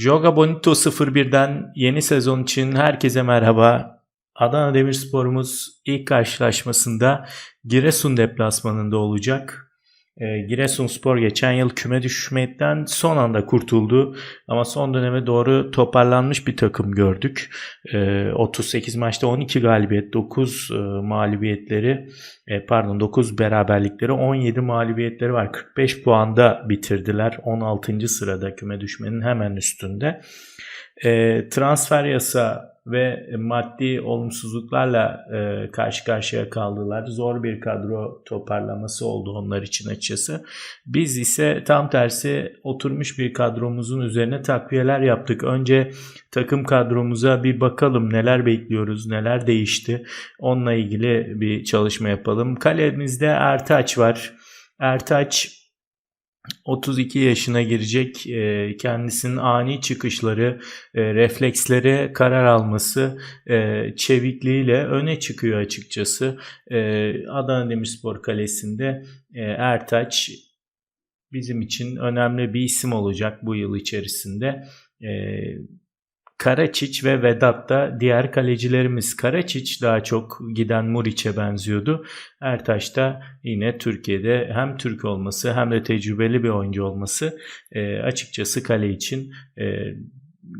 Joga Bonito 01'den yeni sezon için herkese merhaba. Adana Demirspor'umuz ilk karşılaşmasında Giresun deplasmanında olacak. E, Giresunspor geçen yıl küme düşmekten son anda kurtuldu ama son döneme doğru toparlanmış bir takım gördük. E, 38 maçta 12 galibiyet, 9 e, mağlubiyetleri, e, pardon 9 beraberlikleri, 17 mağlubiyetleri var. 45 puanda bitirdiler. 16. sırada küme düşmenin hemen üstünde. E, transfer yasa ve maddi olumsuzluklarla e, karşı karşıya kaldılar. Zor bir kadro toparlaması oldu onlar için açıkçası. Biz ise tam tersi oturmuş bir kadromuzun üzerine takviyeler yaptık. Önce takım kadromuza bir bakalım neler bekliyoruz, neler değişti. Onunla ilgili bir çalışma yapalım. Kalemizde Ertaç var. Ertaç 32 yaşına girecek e, kendisinin ani çıkışları, e, refleksleri, karar alması, e, çevikliğiyle öne çıkıyor açıkçası. Adana Demirspor Kalesi'nde Ertaç bizim için önemli bir isim olacak bu yıl içerisinde. Karaçiç ve Vedat da diğer kalecilerimiz. Karaçiç daha çok giden Muriç'e benziyordu. Ertaş da yine Türkiye'de hem Türk olması hem de tecrübeli bir oyuncu olması e, açıkçası kale için e,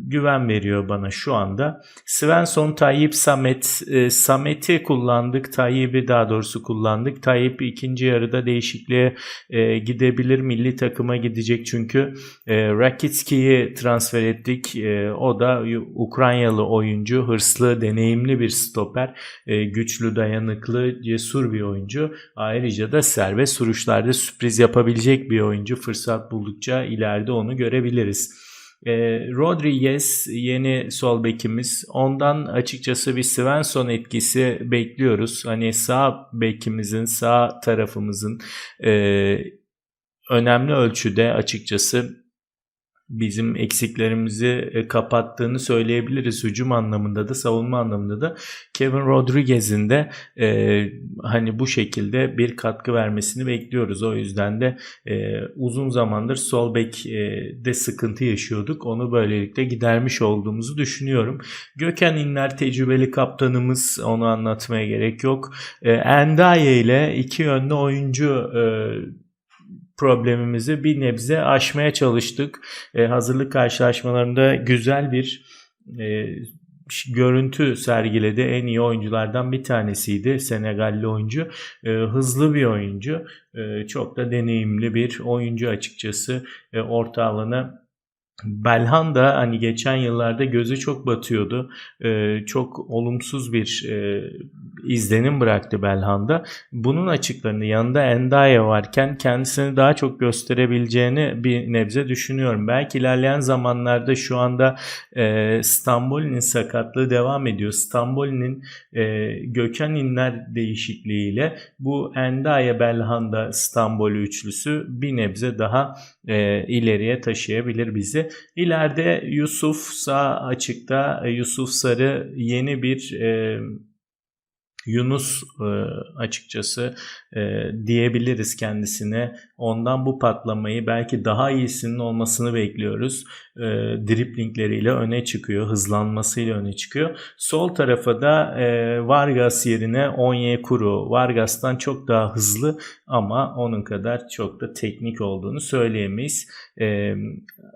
güven veriyor bana şu anda. Svensson, Tayyip, Samet. E, Samet'i kullandık. Tayyip'i daha doğrusu kullandık. Tayyip ikinci yarıda değişikliğe e, gidebilir. Milli takıma gidecek çünkü. E, Rakitski'yi transfer ettik. E, o da Ukraynalı oyuncu. Hırslı, deneyimli bir stoper. E, güçlü, dayanıklı, cesur bir oyuncu. Ayrıca da serbest vuruşlarda sürpriz yapabilecek bir oyuncu. Fırsat buldukça ileride onu görebiliriz. E, Rodriguez yeni sol bekimiz. Ondan açıkçası bir Svensson etkisi bekliyoruz. Hani sağ bekimizin, sağ tarafımızın e, önemli ölçüde açıkçası bizim eksiklerimizi e, kapattığını söyleyebiliriz. Hücum anlamında da savunma anlamında da Kevin Rodriguez'in de e, hani bu şekilde bir katkı vermesini bekliyoruz. O yüzden de e, uzun zamandır sol bek e, de sıkıntı yaşıyorduk. Onu böylelikle gidermiş olduğumuzu düşünüyorum. Gökhan İnler tecrübeli kaptanımız onu anlatmaya gerek yok. E, Endaye ile iki yönlü oyuncu e, problemimizi bir nebze aşmaya çalıştık. E, hazırlık karşılaşmalarında güzel bir e, görüntü sergiledi. En iyi oyunculardan bir tanesiydi Senegalli oyuncu. E, hızlı bir oyuncu. E, çok da deneyimli bir oyuncu açıkçası. E, orta alana Belhanda hani geçen yıllarda gözü çok batıyordu. Ee, çok olumsuz bir e, izlenim bıraktı Belhanda. Bunun açıklarını yanında Endaye varken kendisini daha çok gösterebileceğini bir nebze düşünüyorum. Belki ilerleyen zamanlarda şu anda e, Stambol'in sakatlığı devam ediyor. Stambol'in e, Gökhan İnler değişikliğiyle bu Endaye Belhanda Stambol üçlüsü bir nebze daha e, ileriye taşıyabilir bizi. İleride Yusuf sağ açıkta Yusuf Sarı yeni bir e, Yunus e, açıkçası e, diyebiliriz kendisine. Ondan bu patlamayı belki daha iyisinin olmasını bekliyoruz. E, driplingleriyle öne çıkıyor, hızlanmasıyla öne çıkıyor. Sol tarafa da e, Vargas yerine Onyekuru. Vargas'tan çok daha hızlı ama onun kadar çok da teknik olduğunu söyleyemeyiz. E,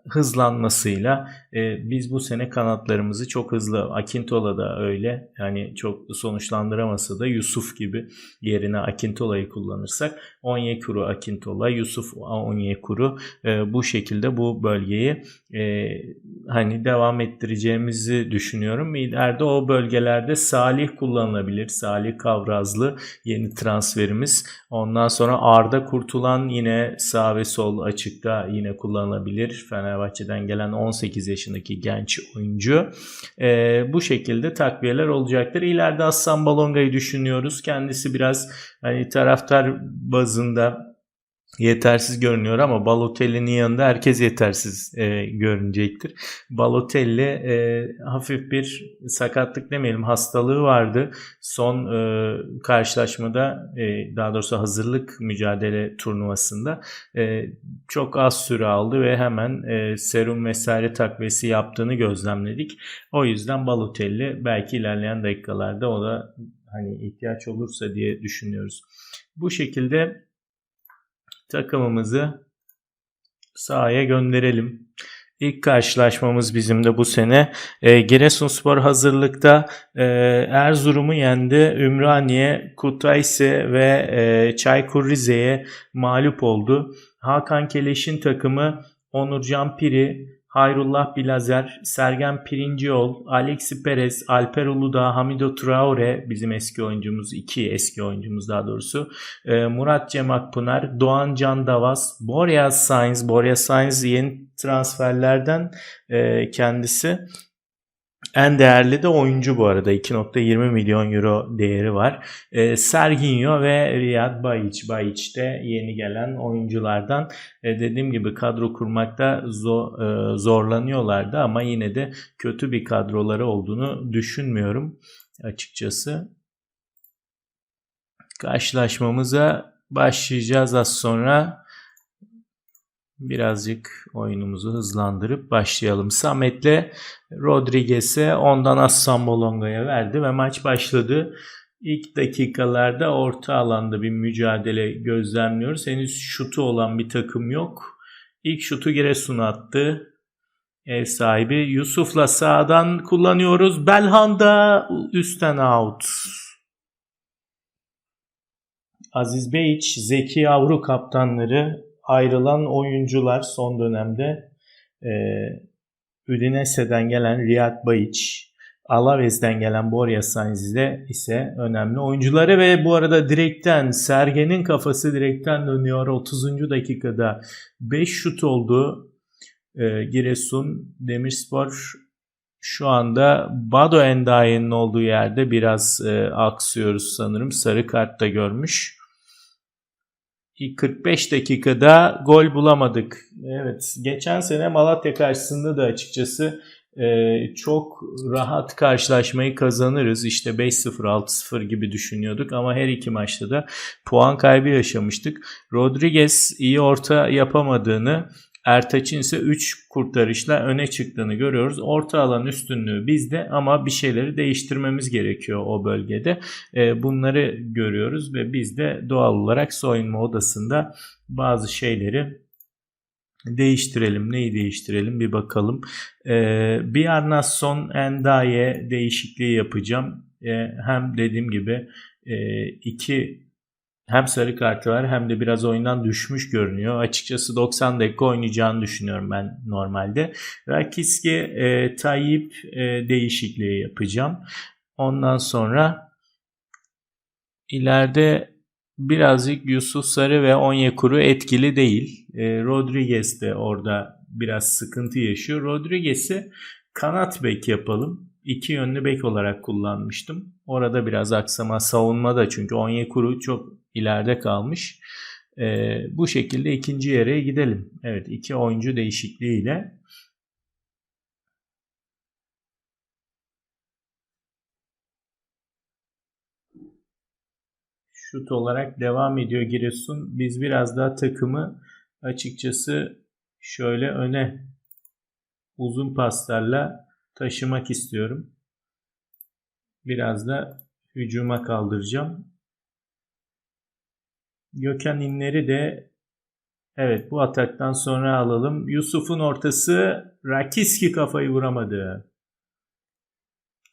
hızlanmasıyla e, biz bu sene kanatlarımızı çok hızlı Akintola da öyle yani çok sonuçlandıramasa da Yusuf gibi yerine Akintola'yı kullanırsak Onyekuru Akintola Yusuf Onyekuru e, bu şekilde bu bölgeyi e, hani devam ettireceğimizi düşünüyorum. İleride o bölgelerde Salih kullanılabilir. Salih Kavrazlı yeni transferimiz. Ondan sonra Arda Kurtulan yine sağ ve sol açıkta yine kullanılabilir. Fenerbahçe'den gelen 18 yaşındaki genç oyuncu. E, bu şekilde takviyeler olacaktır. İleride Aslan Balonga'yı düşünüyoruz. Kendisi biraz hani taraftar bazında yetersiz görünüyor ama Balotelli'nin yanında herkes yetersiz e, görünecektir. Balotelli e, hafif bir sakatlık demeyelim hastalığı vardı. Son e, karşılaşmada e, daha doğrusu hazırlık mücadele turnuvasında e, çok az süre aldı ve hemen e, serum vesaire takviyesi yaptığını gözlemledik. O yüzden Balotelli belki ilerleyen dakikalarda o da hani ihtiyaç olursa diye düşünüyoruz. Bu şekilde takımımızı sahaya gönderelim. İlk karşılaşmamız bizim de bu sene. E, Giresunspor hazırlıkta e, Erzurum'u yendi. Ümraniye, Kutaisi ve e, Çaykur Rize'ye mağlup oldu. Hakan Keleş'in takımı Onurcan Piri, Hayrullah Bilazer, Sergen Pirinciyol, Alexi Perez, Alper Uludağ, Hamido Traore bizim eski oyuncumuz, iki eski oyuncumuz daha doğrusu. E, Murat Cem Akpınar, Doğan Can Davas, Boreas Sainz, Boreas Sainz yeni transferlerden e, kendisi. En değerli de oyuncu bu arada. 2.20 milyon euro değeri var. E, Serginho ve Riyad Bayic. Bayic de yeni gelen oyunculardan. E, dediğim gibi kadro kurmakta zor, e, zorlanıyorlardı ama yine de kötü bir kadroları olduğunu düşünmüyorum açıkçası. Karşılaşmamıza başlayacağız az sonra birazcık oyunumuzu hızlandırıp başlayalım. Samet'le Rodriguez'e ondan Assan Bolonga'ya verdi ve maç başladı. İlk dakikalarda orta alanda bir mücadele gözlemliyoruz. Henüz şutu olan bir takım yok. İlk şutu Giresun attı. Ev sahibi Yusuf'la sağdan kullanıyoruz. Belhanda üstten out. Aziz Beyiç, Zeki Avru kaptanları ayrılan oyuncular son dönemde e, Udinese'den gelen Riyad Bayiç, Alaves'den gelen Borja Sainz de ise önemli oyuncuları ve bu arada direkten Sergen'in kafası direkten dönüyor. 30. dakikada 5 şut oldu. E, Giresun Demirspor şu anda Bado Endaye'nin olduğu yerde biraz e, aksıyoruz sanırım. Sarı kart da görmüş. 45 dakikada gol bulamadık. Evet, geçen sene Malatya karşısında da açıkçası e, çok rahat karşılaşmayı kazanırız. İşte 5-0, 6-0 gibi düşünüyorduk ama her iki maçta da puan kaybı yaşamıştık. Rodriguez iyi orta yapamadığını Ertaç'ın ise 3 kurtarışla öne çıktığını görüyoruz. Orta alan üstünlüğü bizde ama bir şeyleri değiştirmemiz gerekiyor o bölgede. E, bunları görüyoruz ve biz de doğal olarak soyunma odasında bazı şeyleri değiştirelim. Neyi değiştirelim bir bakalım. Ee, bir Arnasson Endaye değişikliği yapacağım. Ee, hem dediğim gibi e, iki hem sarı kartı var hem de biraz oyundan düşmüş görünüyor. Açıkçası 90 dakika oynayacağını düşünüyorum ben normalde. Rakiski e, Tayyip e, değişikliği yapacağım. Ondan sonra ileride birazcık Yusuf Sarı ve Onyekuru etkili değil. E, Rodriguez de orada biraz sıkıntı yaşıyor. Rodriguez'i kanat bek yapalım iki yönlü bek olarak kullanmıştım. Orada biraz aksama savunmada çünkü Onyekuru çok ileride kalmış. E, bu şekilde ikinci yere gidelim. Evet iki oyuncu değişikliğiyle şut olarak devam ediyor Giresun. Biz biraz daha takımı açıkçası şöyle öne uzun paslarla taşımak istiyorum. Biraz da hücuma kaldıracağım. Gökhan inleri de evet bu ataktan sonra alalım. Yusuf'un ortası Rakiski kafayı vuramadı.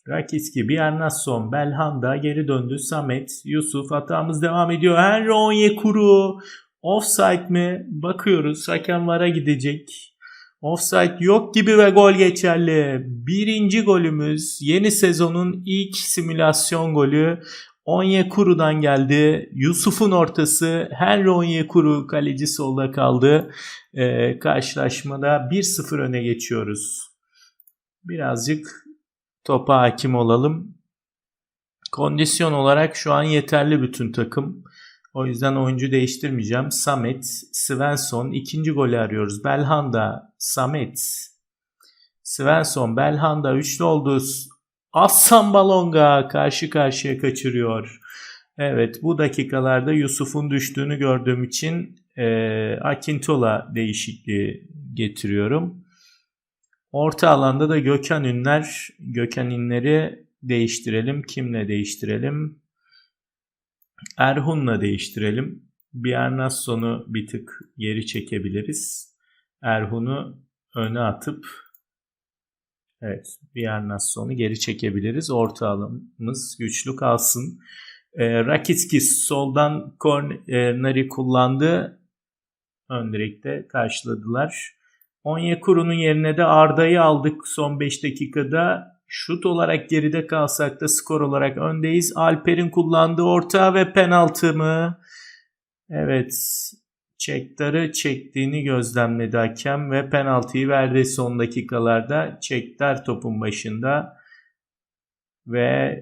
Rakiski, Bjarnason, Belhanda geri döndü. Samet, Yusuf hatamız devam ediyor. Henry Onyekuru offside mi? Bakıyoruz. Hakem vara gidecek. Offside yok gibi ve gol geçerli. Birinci golümüz yeni sezonun ilk simülasyon golü. Onyekuru'dan geldi. Yusuf'un ortası. Henry Onyekuru kaleci solda kaldı. Ee, karşılaşmada 1-0 öne geçiyoruz. Birazcık topa hakim olalım. Kondisyon olarak şu an yeterli bütün takım. O yüzden oyuncu değiştirmeyeceğim. Samet, Svensson. ikinci golü arıyoruz. Belhanda, Samet. Svensson, Belhanda üçlü oldu. Aslan Balonga karşı karşıya kaçırıyor. Evet bu dakikalarda Yusuf'un düştüğünü gördüğüm için e, Akintola değişikliği getiriyorum. Orta alanda da Gökhan Ünler, Gökhan İnler'i değiştirelim. Kimle değiştirelim? Erhun'la değiştirelim. Biernasson'u bir tık geri çekebiliriz. Erhun'u öne atıp evet Biernasson'u geri çekebiliriz. Orta alanımız güçlü kalsın. E, Rakitski soldan korneri kullandı. Ön direkte karşıladılar. Onyekuru'nun yerine de Arda'yı aldık son 5 dakikada. Şut olarak geride kalsak da skor olarak öndeyiz. Alper'in kullandığı orta ve penaltı mı? Evet. Çektar'ı çektiğini gözlemledi hakem ve penaltıyı verdi son dakikalarda. Çektar topun başında ve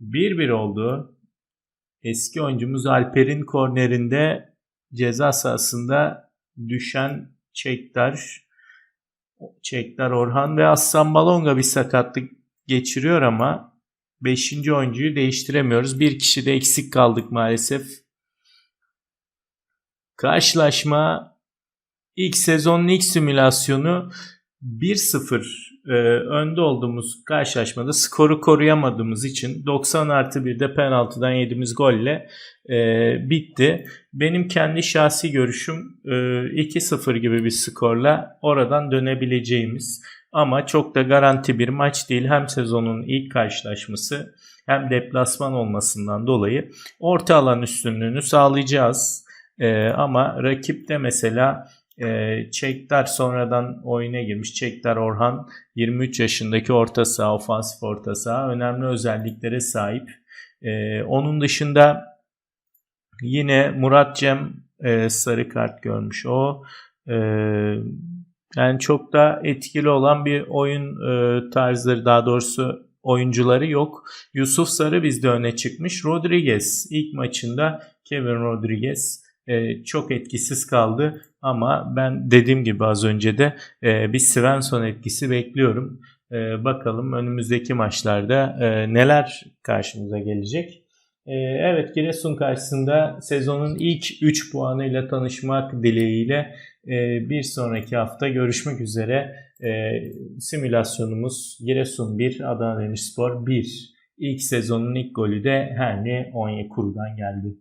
1-1 oldu. Eski oyuncumuz Alper'in kornerinde ceza sahasında düşen Çektar, Çektar Orhan ve Aslan Balonga bir sakatlık geçiriyor ama 5. oyuncuyu değiştiremiyoruz. Bir kişi de eksik kaldık maalesef. Karşılaşma ilk sezonun ilk simülasyonu 1-0 e, önde olduğumuz karşılaşmada skoru koruyamadığımız için 90 artı 1'de penaltıdan yediğimiz golle e, bitti. Benim kendi şahsi görüşüm e, 2-0 gibi bir skorla oradan dönebileceğimiz ama çok da garanti bir maç değil. Hem sezonun ilk karşılaşması hem deplasman olmasından dolayı orta alan üstünlüğünü sağlayacağız. E, ama rakip de mesela e, Çekler sonradan oyuna girmiş. Çekler Orhan 23 yaşındaki orta saha, ofansif orta saha önemli özelliklere sahip. E, onun dışında yine Murat Cem e, sarı kart görmüş o. E, yani çok da etkili olan bir oyun e, tarzları daha doğrusu oyuncuları yok. Yusuf Sarı bizde öne çıkmış. Rodriguez ilk maçında Kevin Rodriguez e, çok etkisiz kaldı. Ama ben dediğim gibi az önce de e, bir Svensson etkisi bekliyorum. E, bakalım önümüzdeki maçlarda e, neler karşımıza gelecek. E, evet Giresun karşısında sezonun ilk 3 puanıyla tanışmak dileğiyle e, bir sonraki hafta görüşmek üzere. E, simülasyonumuz Giresun 1, Adana Demirspor 1. İlk sezonun ilk golü de Henry Onyekuru'dan geldi.